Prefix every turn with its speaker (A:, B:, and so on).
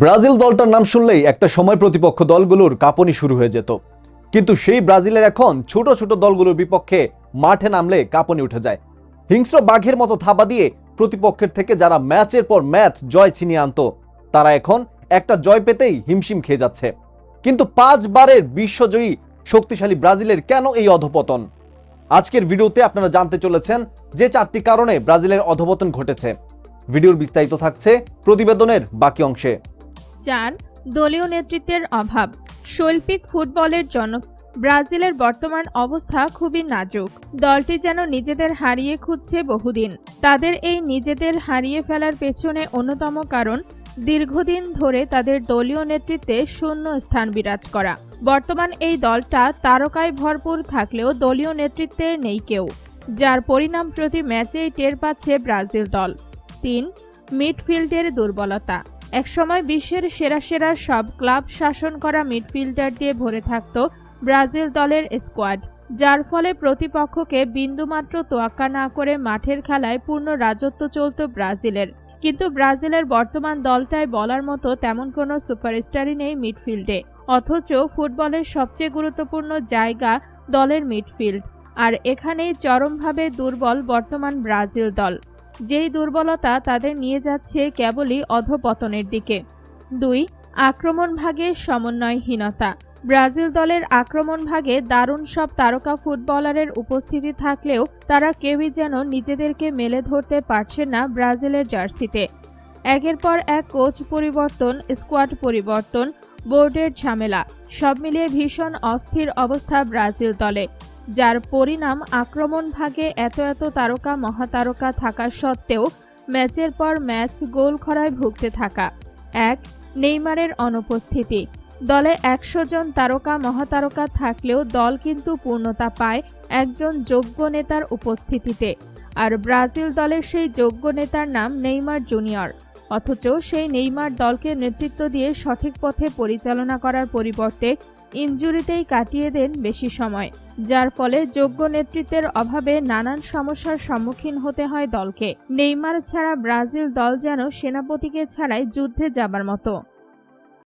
A: Brazil দলটার নাম শুনলেই একটা সময় প্রতিপক্ষ দলগুলোর কাঁপনি শুরু হয়ে যেত। কিন্তু সেই ব্রাজিলের এখন ছোট ছোট দলগুলোর বিপক্ষে মাঠে নামলে কাঁপনি উঠে যায়। হিংস্র বাঘের মতো থাবা দিয়ে প্রতিপক্ষের থেকে যারা ম্যাচের পর ম্যাচ জয় ছিনিয়ে আনতো, তারা এখন একটা জয় পেতেই হিমশিম খেয়ে যাচ্ছে। কিন্তু পাঁচবারের বিশ্বজয়ী, শক্তিশালী ব্রাজিলের কেন এই অধপতন? আজকের ভিডিওতে আপনারা জানতে চলেছেন যে চারটি কারণে ব্রাজিলের অধপতন ঘটেছে। ভিডিওর বিস্তারিত থাকছে প্রতিবেদনের বাকি অংশে।
B: চার দলীয় নেতৃত্বের অভাব। শৈল্পিক ফুটবলের জনক। ব্রাজিলের বর্তমান অবস্থা খুবই নাজুক। দলটি যেন নিজেদের হারিয়ে খুঁজছে বহুদিন। তাদের এই নিজেদের হারিয়ে ফেলার পেছনে অন্যতম কারণ, দীর্ঘদিন ধরে তাদের দলীয় নেতৃত্বে শূন্য স্থান বিরাজ করা। বর্তমান এই দলটা তারকায় ভরপুর থাকলেও দলীয় নেতৃত্বে নেই কেউ, যার পরিণাম প্রতি ম্যাচেই টের পাচ্ছে ব্রাজিল দল। তিন, মিডফিল্ডের দুর্বলতা। একসময় বিশ্বের সেরা সেরা সব ক্লাব শাসন করা মিডফিল্ডার দিয়ে ভরে থাকত ব্রাজিল দলের স্কোয়াড, যার ফলে প্রতিপক্ষকে বিন্দুমাত্র তোয়াক্কা না করে মাঠের খেলায় পূর্ণ রাজত্ব চলত ব্রাজিলের। কিন্তু ব্রাজিলের বর্তমান দলটায় বলার মতো তেমন কোনো সুপারস্টারই নেই মিডফিল্ডে, অথচ ফুটবলের সবচেয়ে গুরুত্বপূর্ণ জায়গা দলের মিডফিল্ড, আর এখানেই চরমভাবে দুর্বল বর্তমান ব্রাজিল দল। যেই দুর্বলতা তাদের নিয়ে যাচ্ছে কেবলই অধপতনের দিকে। দুই, আক্রমণ ভাগে সমন্বয়হীনতা। ব্রাজিল দলের আক্রমণ ভাগে দারুণ সব তারকা ফুটবলারের উপস্থিতি থাকলেও তারা কেউই যেন নিজেদেরকে মেলে ধরতে পারছে না ব্রাজিলের জার্সিতে। একের পর এক কোচ পরিবর্তন, স্কোয়াড পরিবর্তন, বোর্ডের ঝামেলা, সব মিলিয়ে ভীষণ অস্থির অবস্থা ব্রাজিল দলে। যার পরিণাম আক্রমণ ভাগে এত এত তারকা মহাতারকা থাকা সত্ত্বেও ম্যাচের পর ম্যাচ গোল খরায় ভুগতে থাকা। এক, নেইমারের অনুপস্থিতি। দলে একশো জন তারকা মহাতারকা থাকলেও দল কিন্তু পূর্ণতা পায় একজন যোগ্য নেতার উপস্থিতিতে। আর ব্রাজিল দলের সেই যোগ্য নেতার নাম নেইমার জুনিয়র। অথচ সেই নেইমার দলকে নেতৃত্ব দিয়ে সঠিক পথে পরিচালনা করার পরিবর্তে ইনজুরিতেই কাটিয়ে দেন বেশি সময়, যার ফলে যোগ্য নেতৃত্বের অভাবে নানান সমস্যার সম্মুখীন হতে হয় দলকে। নেইমার ছাড়া ব্রাজিল দল যেন সেনাপতিকে ছাড়াই যুদ্ধে যাবার মতো।